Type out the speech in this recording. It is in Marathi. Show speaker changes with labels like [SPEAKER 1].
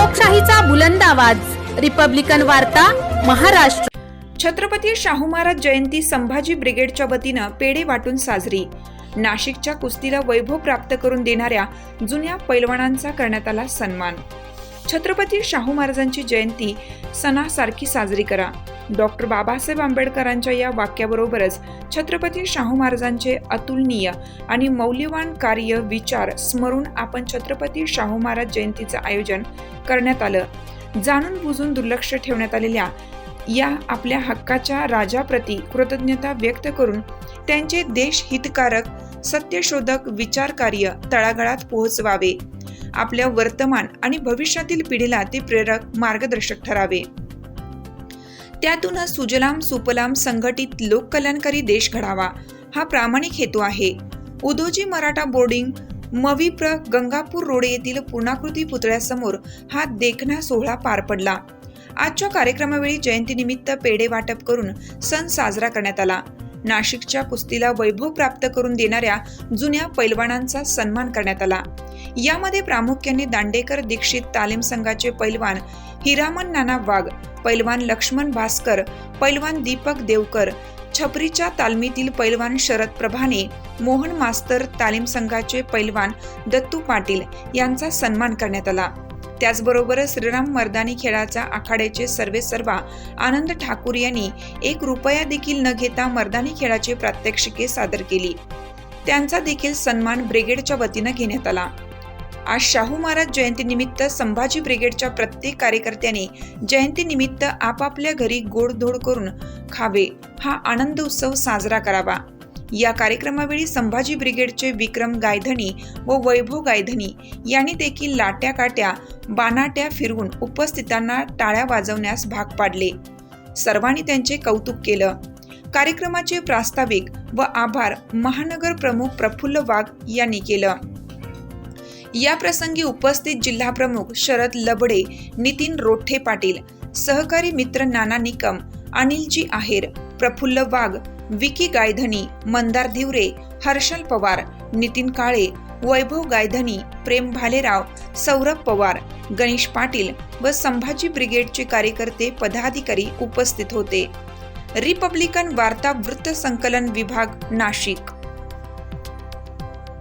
[SPEAKER 1] लोकशाहीचा बुलंद आवाज. रिपब्लिकन वार्ता महाराष्ट्र.
[SPEAKER 2] छत्रपती शाहू महाराज जयंती संभाजी ब्रिगेडच्या वतीनं पेढे वाटून साजरी. नाशिकच्या कुस्तीला वैभव प्राप्त करून देणाऱ्या जुन्या पैलवानांचा करण्यात आला सन्मान. छत्रपती शाहू महाराजांची जयंती सणासारखी साजरी करा. डॉक्टर बाबासाहेब आंबेडकरांच्या या वाक्याबरोबरच छत्रपती शाहू महाराजांचे अतुलनीय आणि मौल्यवान कार्य विचार स्मरून आपण छत्रपती शाहू महाराज जयंतीचं आयोजन करण्यात आलं. जाणून बुजून दुर्लक्ष ठेवण्यात आलेल्या या आपल्या हक्काच्या राजाप्रती कृतज्ञता व्यक्त करून त्यांचे देश हितकारक सत्यशोधक विचारकार्य तळागाळात पोहोचवावे. आपल्या वर्तमान आणि भविष्यातील पिढीला ते प्रेरक मार्गदर्शक ठरावे. त्यातूनच सुजलाम सुपलाम संघटित लोककल्याणकारी देश घडावा हा प्रामाणिक हेतू आहे. उदोजी मराठा बोर्डिंग मविप्र गंगापूर रोड येथील पूर्णाकृती पुतळ्यासमोर हा देखणा सोहळा पार पडला. आजच्या कार्यक्रमावेळी जयंतीनिमित्त पेढे वाटप करून सण साजरा करण्यात आला. नाशिकच्या कुस्तीला वैभव प्राप्त करून देणाऱ्या जुन्या पैलवानांचा सन्मान करण्यात आला. यामध्ये प्रामुख्याने दांडेकर दीक्षित तालीम संघाचे पैलवान हिरामन नाना वाघ पैलवान लक्ष्मण भास्कर पैलवान दीपक देवकर छपरीच्या तालमीतील पैलवान शरद प्रभाने मोहन मास्तर तालीम संघाचे पैलवान दत्तू पाटील यांचा सन्मान करण्यात आला. त्याचबरोबर श्रीराम मर्दानी खेळाचा आखाड्याचे सर्वे सर्वा आनंद ठाकूर यांनी एक रुपया देखील न घेता मर्दानी खेळाचे प्रात्यक्षिके सादर केली. त्यांचा देखील सन्मान ब्रिगेडच्या वतीनं घेण्यात आला. आज शाहू महाराज जयंतीनिमित्त संभाजी ब्रिगेडच्या प्रत्येक कार्यकर्त्याने जयंतीनिमित्त आपापल्या घरी गोडधोड करून खावे हा आनंद उत्सव साजरा करावा. या कार्यक्रमावेळी संभाजी ब्रिगेडचे विक्रम गायधनी व वैभव गायधनी यांनी देखील लाट्या काट्या बानाट्या फिरवून उपस्थितांना टाळ्या वाजवण्यास भाग पाडले. सर्वांनी त्यांचे कौतुक केलं. कार्यक्रमाचे प्रास्ताविक व आभार महानगर प्रमुख प्रफुल्ल वाघ यांनी केलं. या प्रसंगी उपस्थित जिल्हा प्रमुख शरद लबडे नितीन रोठे पाटील सहकारी मित्र नाना निकम अनिलजी आहेर प्रफुल्ल वाघ विकी गायधनी मंदार धिवरे हर्षल पवार नितीन काळे वैभव गायधनी प्रेम भालेराव सौरभ पवार गणेश पाटील व संभाजी ब्रिगेडचे कार्यकर्ते पदाधिकारी उपस्थित होते. रिपब्लिकन वार्ता वृत्त संकलन विभाग नाशिक.